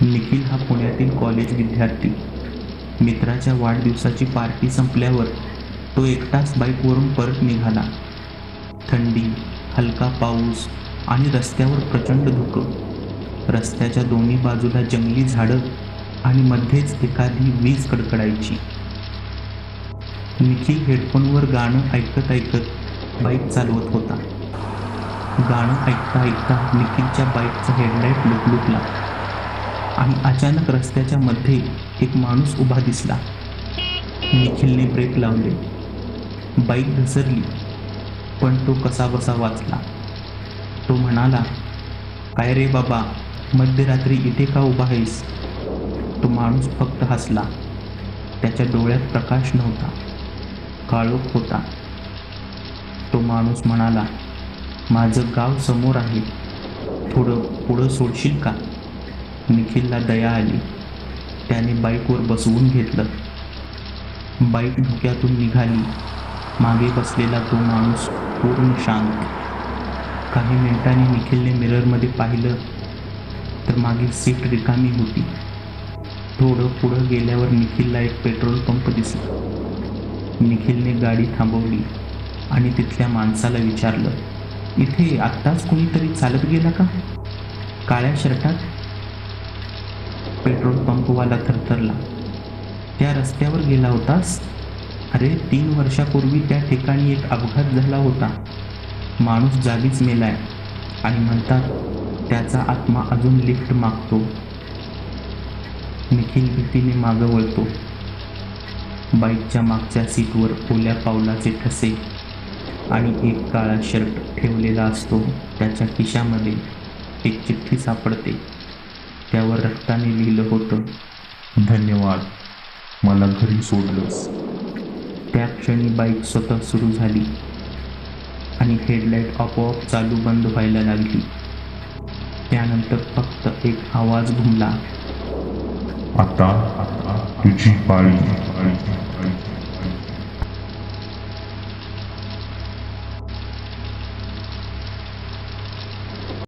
निखिल हा पुण्यातील कॉलेज विद्यार्थी. मित्राच्या वाढदिवसाची पार्टी संपल्यावर तो एकटाच बाईकवरून परत निघाला. थंडी हलका पाऊस आणि रस्त्यावर प्रचंड धुकं. रस्त्याच्या दोन्ही बाजूला जंगली झाडं आणि मध्येच एखादी वीज कडकडायची. निखिल हेडफोनवर गाणं ऐकत ऐकत बाईक चालवत होता. गाणं ऐकता ऐकता निखिलच्या बाईकचा हेडलाईट लुकलुकला. आणि अचानक रस्त्याच्या मध्ये एक माणूस उभा दिसला. निखिलने ब्रेक लावले. बाईक घसरली पण तो कसा बसा वाचला. तो म्हणाला काय रे बाबा मध्यरात्री इथे का उभा आहेस? तो माणूस फक्त हसला. त्याच्या डोळ्यात प्रकाश नव्हता काळोख होता. तो माणूस म्हणाला माझं गाव समोर आहे. थोडं पुढं सोडशील का? निखिलला दया आली. त्याने बाईकवर बसवून घेतलं. बाईक धुक्यातून निघाली. मागे बसलेला तो माणूस पूर्ण शांत. काही मिनिटांनी निखिलने मिररमध्ये पाहिलं तर मागील सीट रिकामी होती. थोडं पुढं गेल्यावर निखिलला एक पेट्रोल पंप दिसला. निखिलने गाडी थांबवली आणि तिथल्या माणसाला विचारलं इथे आत्ताच कोणीतरी चालत गेला का? काळ्या शर्टात पेट्रोल पंपवाला थरथरला. त्या रस्त्यावर गेला होतास? अरे तीन वर्षापूर्वी त्या ठिकाणी एक अपघात झाला होता. माणूस जागीच मेलाय आणि म्हणतात त्याचा आत्मा अजून लिफ्ट मागतो. निखिल भीतीने मागं वळतो. बाईकच्या मागच्या सीटवर ओल्या पावलाचे ठसे आणि एक काळा शर्ट ठेवलेला असतो. त्याच्या खिशामध्ये एक चिठ्ठी सापडते. त्यावर रक्ताने लिहिलं होतं. धन्यवाद मला घरी सोडलंस. त्या क्षणी बाईक स्वतः सुरू झाली आणि हेडलाईट आपोआप चालू बंद व्हायला लागली. त्यानंतर फक्त एक आवाज घुमला. आता तुझी पाळी